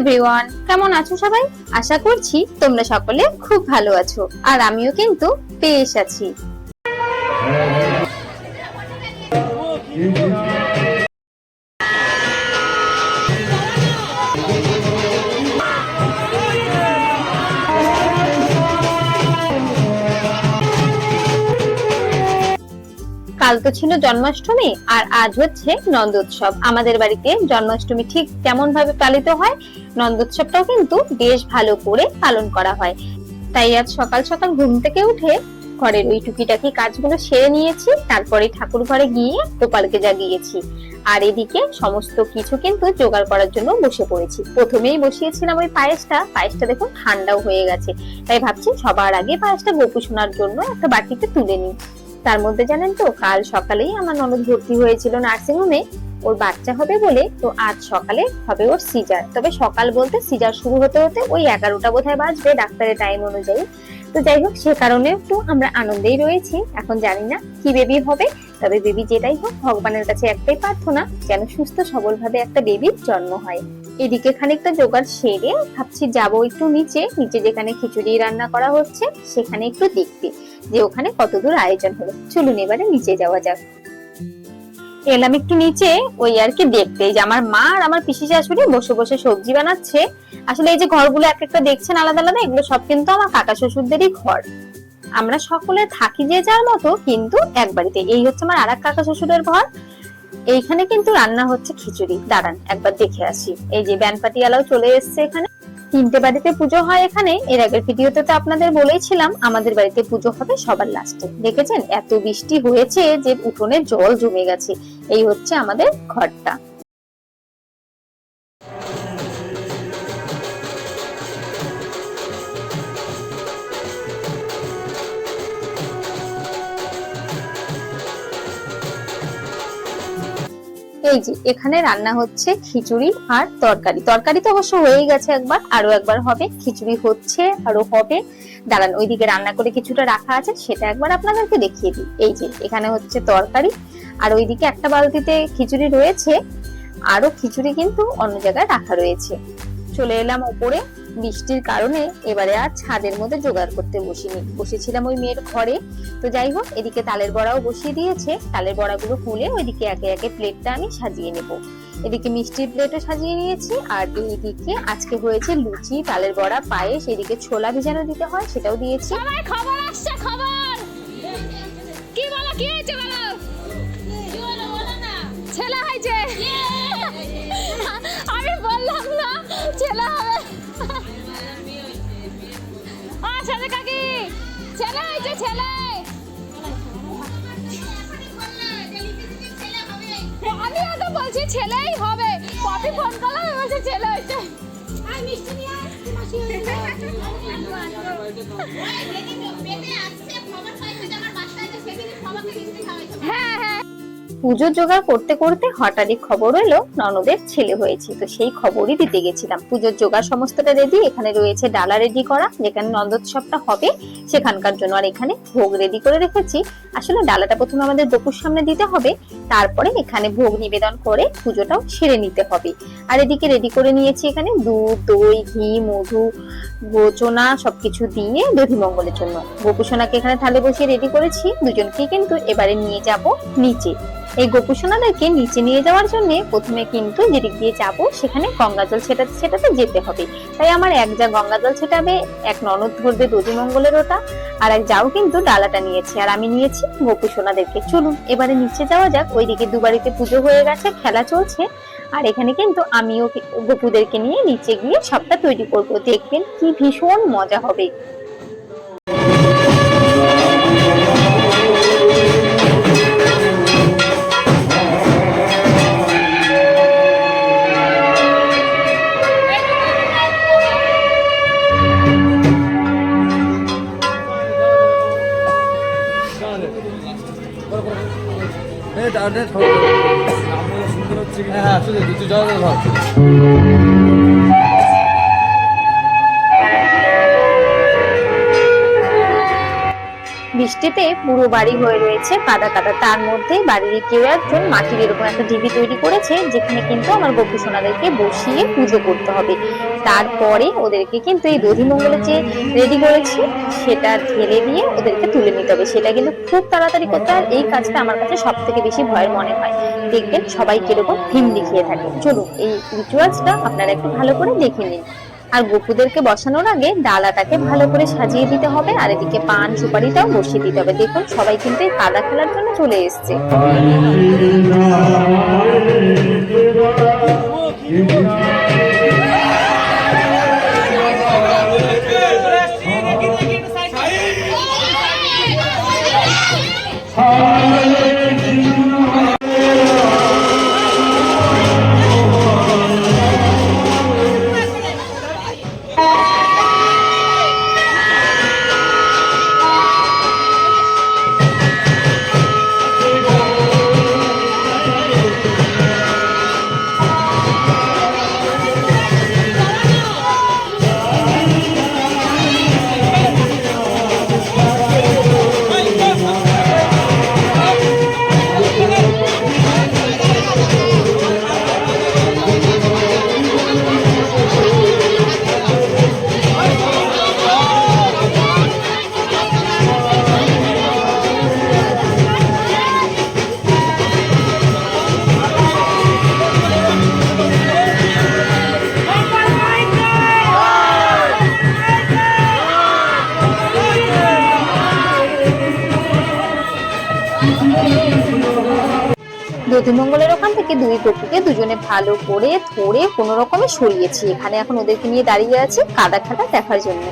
Everyone কেমন আছো সবাই? আশা করছি তোমরা সকলে খুব ভালো আছো, আর আমিও কিন্তু বেশ আছি। কাল তো ছিল জন্মাষ্টমী আর আজ হচ্ছে নন্দোৎসব আমাদের বাড়িতে জন্মাষ্টমী ঠিক কেমন ভাবে পালিত হয় নন্দোৎসবটাও কিন্তু বেশ ভালো করে পালন করা হয়। তাই আজ সকাল সকাল ঘুম থেকে উঠে ঘরের ওই টুকিটাকি কাজগুলো সেরে নিয়েছি, তারপরে ঠাকুর ঘরে গিয়ে গোপালকে জাগিয়েছি। আর এদিকে সমস্ত কিছু কিন্তু জোগাড় করার জন্য বসে পড়েছি। প্রথমেই বসিয়েছিলাম ওই পায়েসটা পায়েসটা দেখুন ঠান্ডাও হয়ে গেছে। তাই ভাবছি সবার আগে পায়েসটা গোপু শোনার জন্য একটা বাটিতে তুলে নিই। তার মধ্যে জানেন তো, কাল সকালেই আমার ননদ ভর্তি হয়েছিল নার্সিং হোমে ওর বাচ্চা হবে বলে তো আজ সকালে হবে ওর সিজার তবে সকাল বলতে সিজার শুরু হতে হতে ওই এগারোটা বোধহয় বাজবে ডাক্তারের টাইম অনুযায়ী। তো যাই হোক, সে কারণে একটু আমরা আনন্দেই রয়েছি। এখন জানি না কি বেবি হবে। তবে বেবি যেটাই হোক, ভগবানের কাছে একটাই প্রার্থনা, যেন সুস্থ সবল ভাবে একটা বেবির জন্ম হয়। এদিকে খানিকটা জোগাড় সেরে ভাবছি যাব একটু নিচে। নিচে যেখানে খিচুড়ি রান্না করা হচ্ছে, সেখানে একটু দেখতে যে ওখানে কতদূর আয়োজন হলো। চলুন এবারে নিচে যাওয়া যাক। এলাম একটু নিচে, ওই আর কি দেখতে। যে আমার মা আর আমার পিসি শাশুড়ি বসে বসে সবজি বানাচ্ছে। আসলে এই যে ঘরগুলো এক একটা দেখছেন আলাদা আলাদা, এগুলো সব কিন্তু আমার কাকা শ্বশুরদেরই ঘর। আমরা সকলে থাকি যে যার মতো, কিন্তু এক বাড়িতে। এই হচ্ছে আমার আর এক কাকা শ্বশুরের ঘর। এইখানে কিন্তু রান্না হচ্ছে খিচুড়ি। দাঁড়ান, একবার দেখে আসি। এই যে ব্যানপাটিয়ালাও চলে এসছে এখানে। তিনটে বাড়িতে পুজো হয় এখানে। এর আগের ভিডিওতে তো আপনাদের বলেইছিলাম, আমাদের বাড়িতে পুজো হবে সবার লাস্টে। দেখেছেন? এত বৃষ্টি হয়েছে যে উঠোনে জল জমে গেছে। এই হচ্ছে আমাদের ঘরটা। এই যে, এখানে রান্না হচ্ছে খিচুড়ি আর তরকারি। তরকারি তো অবশ্য হয়েই গেছে একবার আরও একবার হবে। খিচুড়ি হচ্ছে আরও হবে। দাঁড়ান, ওইদিকে রান্না করে কিছুটা রাখা আছে, সেটা একবার আপনাদেরকে দেখিয়ে দিই। এই যে, এখানে হচ্ছে তরকারি, আর ওইদিকে একটা বালতিতে খিচুড়ি রয়েছে আরও খিচুড়ি কিন্তু অন্য জায়গায় রাখা রয়েছে। চলে এলাম ওপরে। বৃষ্টির কারণে এবারে আর ছাদের মধ্যে জোগাড় করতে বসিনি। বসেছিলাম ওই মেয়ের ঘরে। তো যাই হোক, এদিকে তালের বড়াও বসিয়ে দিয়েছে। তালের বড়াগুলো খুলে ওইদিকে একে একে প্লেটটা আমি সাজিয়ে নেব। এদিকে মিষ্টির প্লেটও সাজিয়ে নিয়েছি আর এইদিকে আজকে হয়েছে লুচি, তালের বড়া, পায়েস, এদিকে ছোলা ভিজানো দিতে হয় সেটাও দিয়েছি। খবর আসছে, খবর! কি বলো, কি হয়েছে ছেলেই হবে। পপি ফোন করলাম বলছি ছেলে হয়েছে। হ্যাঁ হ্যাঁ পুজোর জোগাড় করতে করতে হঠাৎই খবর এলো, ননদের ছেলে হয়েছে। তো সেই খবরই দিতে গেছিলাম। পুজোর জোগাড় সমস্তটা রেডি এখানে রয়েছে ডালা রেডি করা, যেখানে নন্দোৎসবটা হবে, সেখানকার জন্য আর এখানে ভোগ রেডি করে রেখেছি। আসলে ডালাটা প্রথমে আমাদের বকুর সামনে দিতে হবে, তারপরে এখানে ভোগ নিবেদন করে পুজোটাও সেরে নিতে হবে। আর এদিকে রেডি করে নিয়েছি এখানে দুধ, দই, ঘি, মধু, গোচনা সবকিছু দিয়ে দধি মঙ্গলের জন্য। গোপুসোনাকে এখানে থালে বসিয়ে রেডি করেছি। দুজনকে কিন্তু এবারে নিয়ে যাব নিচে। এই গোপুসোনাদেরকে নিচে নিয়ে যাওয়ার জন্য প্রথমে কিন্তু যেদিক দিয়ে যাব, সেখানে গঙ্গা জল ছেটাতে ছেটাতে যেতে হবে। তাই আমার এক যা গঙ্গা জল ছেটাবে, এক ননদ ধরবে দধি মঙ্গলের ওটা, আর এক যাও কিন্তু ডালাটা নিয়েছে। আর আমি নিয়েছি গোপুসোনাদেরকে চলুন, এবারে নিচে যাওয়া যাক। ওইদিকে দুবারিতে পুজো হয়ে গেছে, খেলা চলছে। আর এখানে কিন্তু আমিও গপুদেরকে নিয়ে নিচে গিয়ে সবটা তৈরি করব। দেখবেন কি ভীষণ মজা হবে। হ্যাঁ শুধু দুটো জল বৃষ্টিতে পুরো বাড়ি হয়ে রয়েছে কাদা কাদা। তার মধ্যে বাড়ির কেউ একজন মাটির এরকম একটা ঢিবি তৈরি করেছে, যেখানে কিন্তু আমার গোপু সোনাদেরকে বসিয়ে পুজো করতে হবে। তারপরে ওদেরকে কিন্তু এই দধিমঙ্গলে যে রেডি করেছি, সেটা ঢেলে দিয়ে ওদেরকে তুলে নিতে হবে। সেটা কিন্তু খুব তাড়াতাড়ি করতে হয়। এই কাজটা আমার কাছে সব থেকে বেশি ভয়ের মনে হয়। দেখবেন সবাই কীরকম হিম দেখিয়ে থাকে। চলুন, এই রিচুয়ালসটা আপনারা একটু ভালো করে দেখে নিন। আর গপুদেরকে বসানোর আগে ডালাটাকে ভালো করে সাজিয়ে দিতে হবে, আর এদিকে পান সুপারিটাও বসিয়ে দিতে হবে। দেখুন, সবাই কিন্তু এই কাদা খেলার জন্য চলে এসছে। দধিমঙ্গলের ওখান থেকে দুই গপুকে দুজনে ভালো করে ধরে কোনো রকমে সরিয়েছি। এখানে এখন ওদেরকে নিয়ে দাঁড়িয়ে আছে কাদা খাদা দেখার জন্য।